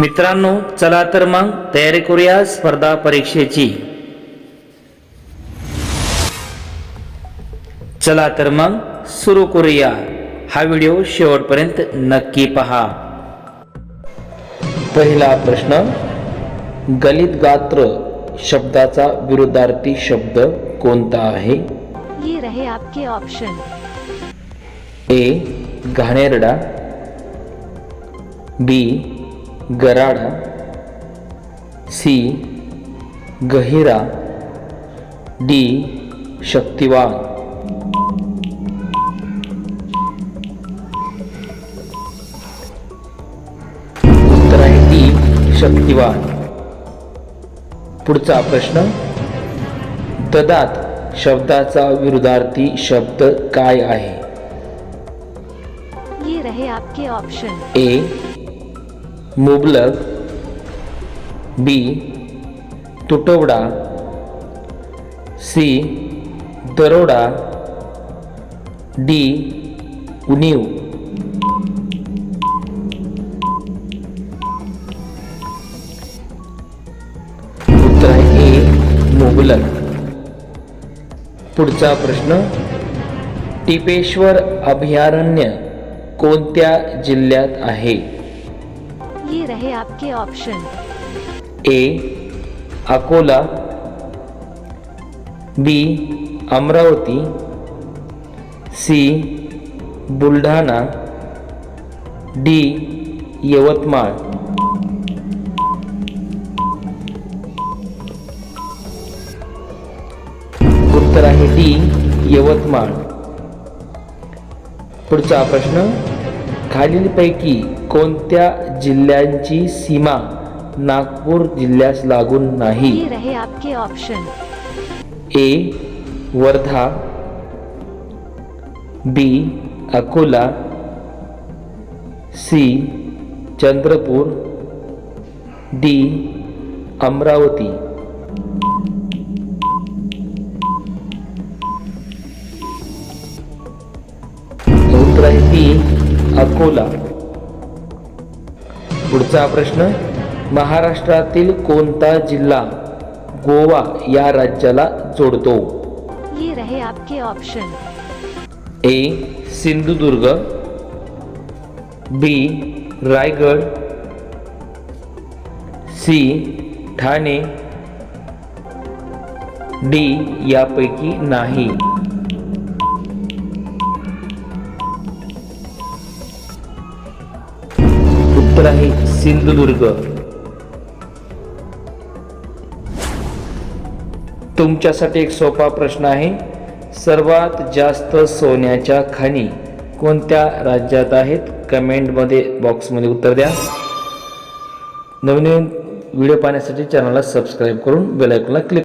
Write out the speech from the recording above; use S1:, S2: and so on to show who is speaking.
S1: मित्रांनो चला तर मग तयारी करूया स्पर्धा परीक्षेची. चला तर मग सुरू करूया. हा व्हिडिओ शेवटपर्यंत नक्की पहा. पहिला प्रश्न गलित गात्र शब्दाचा विरुद्धार्थी शब्द कोणता आहे?
S2: ये रहे आपके ऑप्शन
S1: ए घाणेरडा. बी गराडा सी. गहिरा डी. शक्तिवान. उत्तर आहे डी. शक्तिवान. पुढचा प्रश्न. ददात शब्दाचा विरुद्धार्थी शब्द काय आहे?
S2: ये रहे आपके ऑप्शन
S1: ए. मुबलक बी तुटवडा सी दरोडा डी उणीव. उत्तर आहे ए मुबलक. पुढचा प्रश्न टिपेश्वर अभयारण्य कोणत्या जिल्ह्यात आहे?
S2: ये रहे आपके option
S1: A Akola. B Amravati. C Buldhana. D Yavatmal. उत्तर आहे डी यवतमाळ. पुढचा प्रश्न खालीलपैकी कोणत्या जिल्ह्यांची सीमा नागपूर जिल्ह्यास लागून नाही?
S2: ये रहे आपके option
S1: A Wardha B Akola C Chandrapur D Amravati. Akola. पुढचा प्रश्न महाराष्ट्रातील कोणता जिल्हा गोवा या राज्याला जोडतो?
S2: ये रहे आपके option
S1: A Sindhudurg B Raigad C Thane D यापैकी नाही. उत्तर आहे सिंधुदुर्ग. तुमच्यासाठी एक सोपा प्रश्न आहे. सर्वात जास्त सोन्याच्या खाणी कोणत्या राज्यात आहेत? कमेंटमध्ये बॉक्समध्ये उत्तर द्या. नवीन नवीन व्हिडिओ पाहण्यासाठी चॅनलला सबस्क्राईब करून बेलायकॉनला क्लिक